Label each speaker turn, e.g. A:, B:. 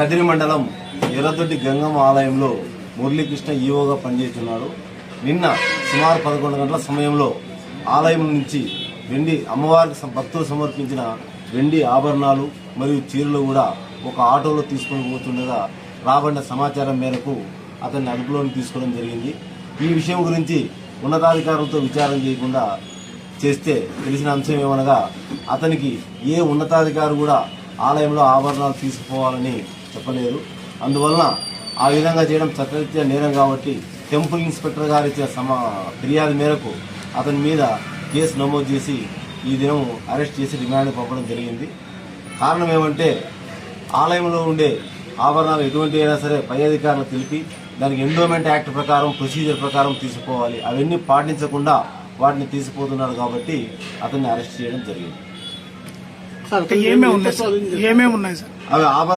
A: కదిరి మండలం ఎర్రదొడ్డి గంగమ్మ ఆలయంలో మురళీకృష్ణ ఈవోగా పనిచేస్తున్నాడు. నిన్న సుమారు పదకొండు గంటల సమయంలో ఆలయం నుంచి వెండి అమ్మవారికి భక్తులు సమర్పించిన వెండి ఆభరణాలు మరియు చీరలు కూడా ఒక ఆటోలో తీసుకొని పోతుండగా రాబడిన సమాచారం మేరకు అతన్ని అదుపులోకి తీసుకోవడం జరిగింది. ఈ విషయం గురించి ఉన్నతాధికారులతో విచారణ చేయకుండా చేస్తే తెలిసిన అంశం ఏమనగా అతనికి ఏ ఉన్నతాధికారి కూడా ఆలయంలో ఆభరణాలు తీసుకుపోవాలని చెప్పలేదు. అందువలన ఆ విధంగా చేయడం చట్టరీత్యా నేరం కాబట్టి టెంపుల్ ఇన్స్పెక్టర్ గారు ఇచ్చిన సమా ఫిర్యాదు మేరకు అతని మీద కేసు నమోదు చేసి ఈ దినం అరెస్ట్ చేసి రిమాండ్ పంపడం జరిగింది. కారణం ఏమంటే ఆలయంలో ఉండే ఆభరణాలు ఎటువంటి అయినా సరే పై అధికారులు తెలిపి దానికి ఎండోమెంట్ యాక్ట్ ప్రకారం ప్రొసీజర్ ప్రకారం తీసుకోవాలి. అవన్నీ పాటించకుండా వాటిని తీసుకుపోతున్నారు కాబట్టి అతన్ని అరెస్ట్ చేయడం జరిగింది. అవి ఆభరణ